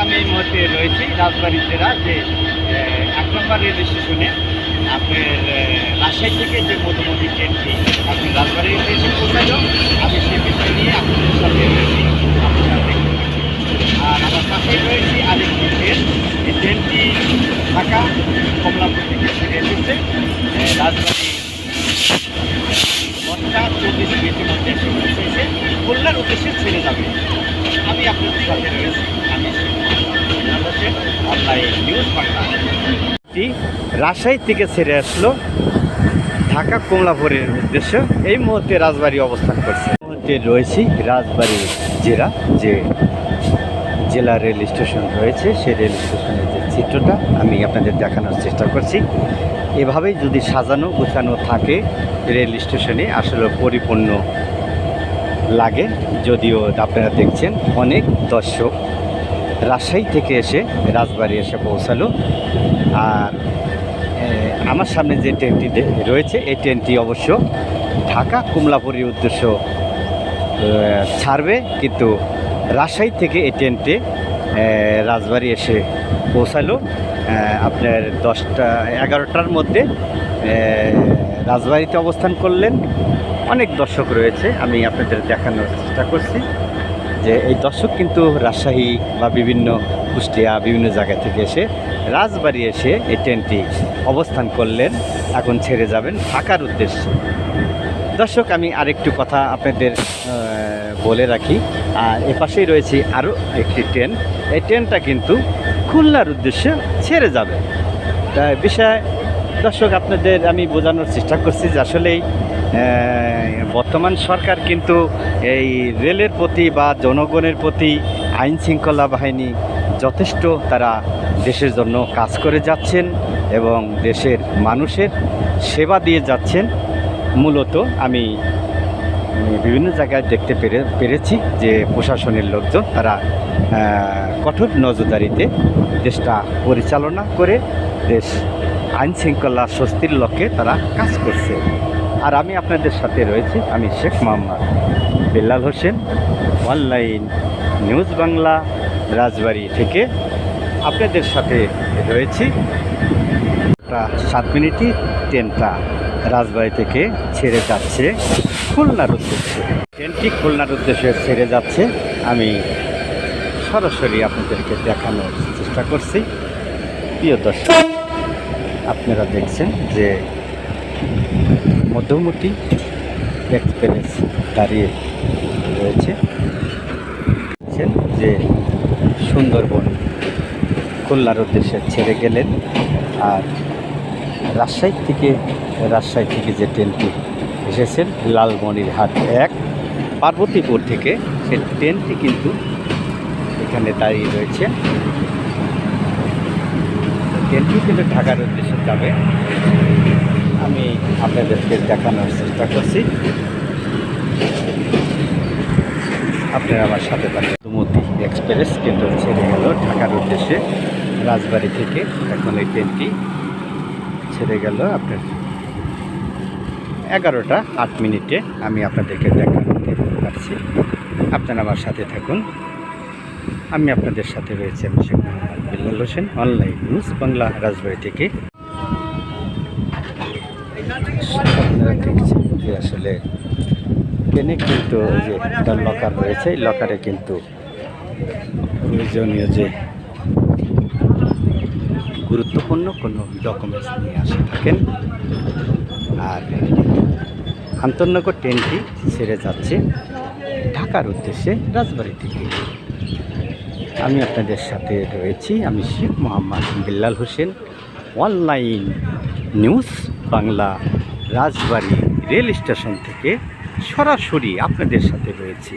আমি এই মুহূর্তে রয়েছি রাজবাড়ি জেলা যে এক নম্বর রেল স্টেশনে আপনার রাজশাহী থেকে যে মধুমতি ট্রেনটি আপনি রাজবাড়ি স্টেশন পৌঁছালো, আমি সেই বিষয় নিয়ে আপনাদের সাথে রয়েছি আর আমার পাশেই রয়েছে আরেকটি ট্রেন। এই ট্রেনটি ঢাকা, কমলাপুর থেকে ছেড়ে এসেছে। রাজবাড়ি দশটা চল্লিশ মিনিটের মধ্যে এসে পৌঁছেছে। খুলনার উদ্দেশ্যে ছেড়ে যাবে। আমি আপনাদের সাথে রয়েছি, আমি অনলাইন রাজশাহী থেকে ছেড়ে আসলো ঢাকা কমলাপুরের উদ্দেশ্যে। এই মুহূর্তে রাজবাড়ি অবস্থান করছে। মুহূর্তে রয়েছি রাজবাড়ি জেলা, যে জেলা রেল স্টেশন রয়েছে, সেই রেল স্টেশনের যে চিত্রটা আমি আপনাদের দেখানোর চেষ্টা করছি। এভাবেই যদি সাজানো, গোছানো থাকে, রেল স্টেশনে আসলে পরিপূর্ণ লাগে। যদিও আপনারা দেখছেন অনেক দর্শক রাজশাহী থেকে এসে রাজবাড়ি এসে পৌঁছালো। আর আমার সামনে যে ট্রেনটি রয়েছে, এই ট্রেনটি অবশ্য ঢাকা কুমলাপুরের উদ্দেশ্য ছাড়বে। কিন্তু রাজশাহী থেকে এই ট্রেনটি রাজবাড়ি এসে পৌঁছালো। আপনার দশটা, এগারোটার মধ্যে রাজবাড়িতে অবস্থান করলেন। অনেক দর্শক রয়েছে, আমি আপনাদের দেখানোর চেষ্টা করছি। যে এই দর্শক কিন্তু রাজশাহী বা বিভিন্ন কুষ্টিয়া, বিভিন্ন জায়গা থেকে এসে রাজবাড়ি এসে এই ট্রেনটি অবস্থান করলেন, এখন ছেড়ে যাবেন ঢাকার উদ্দেশ্যে। দর্শক, আমি আরেকটু কথা আপনাদের বলে রাখি। আর এপাশেই রয়েছে আরও একটি ট্রেন। এই ট্রেনটা কিন্তু খুলনার উদ্দেশ্যে ছেড়ে যাবে। বিষয়, দর্শক, আপনাদের আমি বোঝানোর চেষ্টা করছি যে আসলেই বর্তমান সরকার কিন্তু এই রেলের প্রতি বা জনগণের প্রতি আইন শৃঙ্খলা বাহিনী যথেষ্ট তারা দেশের জন্য কাজ করে যাচ্ছেন এবং দেশের মানুষের সেবা দিয়ে যাচ্ছেন। মূলত আমি বিভিন্ন জায়গায় দেখতে পেরে, পেরেছি যে প্রশাসনের লোকজন তারা কঠোর নজরদারিতে দেশটা পরিচালনা করে দেশ আইন শৃঙ্খলা স্বস্তির লক্ষ্যে তারা কাজ করছে। আর আমি আপনাদের সাথে রয়েছি, আমি শেখ মোহাম্মদ বেল্লাল হোসেন, অনলাইন নিউজ বাংলা রাজবাড়ি থেকে আপনাদের সাথে রয়েছি। সাত মিনিটই ট্রেনটা রাজবাড়ি থেকে ছেড়ে যাচ্ছে, খুলনার উদ্দেশ্যে। ট্রেনটি খুলনার উদ্দেশ্যে ছেড়ে যাচ্ছে, আমি সরাসরি আপনাদেরকে দেখানোর চেষ্টা করছি। প্রিয় দর্শক, আপনারা দেখছেন যে মধ্যমতি এক্সপ্রেস দাঁড়িয়ে রয়েছে। যে সুন্দরবন, খুলনার উদ্দেশ্যে ছেড়ে গেলেন আর রাজশাহী থেকে রাজশাহী থেকে যে ট্রেনটি এসেছেন, লালমনিরহাট এক, পার্বতীপুর থেকে সে ট্রেনটি কিন্তু এখানে দাঁড়িয়ে রয়েছে। ট্রেনটি কিন্তু ঢাকার উদ্দেশ্যে যাবে আমি আপনাদেরকে দেখানোর চেষ্টা করছি। আপনারা আমার সাথে থাকেন। মতি এক্সপ্রেস কিন্তু ছেড়ে গেল ঢাকার উদ্দেশ্যে। রাজবাড়ি থেকে এখন এই ট্রেনটি ছেড়ে গেল আপনার এগারোটা আট মিনিটে। আমি আপনাদেরকে দেখাতে পারছি। আপনারা আমার সাথে থাকুন। আমি আপনাদের সাথে রয়েছে আমি শেখ মোহাম্মদ বিল্লাল হোসেন, অনলাইন নিউজ বাংলা, রাজবাড়ি থেকে। আপনারা দেখছেন যে আসলে ট্রেনে কিন্তু যে লকার রয়েছে, এই লকারে কিন্তু প্রয়োজনীয় যে গুরুত্বপূর্ণ কোনো ডকুমেন্টস নিয়ে আসে থাকেন। আর আন্তর্নগর ট্রেনটি ছেড়ে যাচ্ছে ঢাকার উদ্দেশ্যে রাজবাড়ি থেকে। আমি আপনাদের সাথে রয়েছি, আমি Sheikh Mohammad Billal Hossain, online news Bangla. Rajbari rail station থেকে সরাসরি আপনাদের সাথে রয়েছি।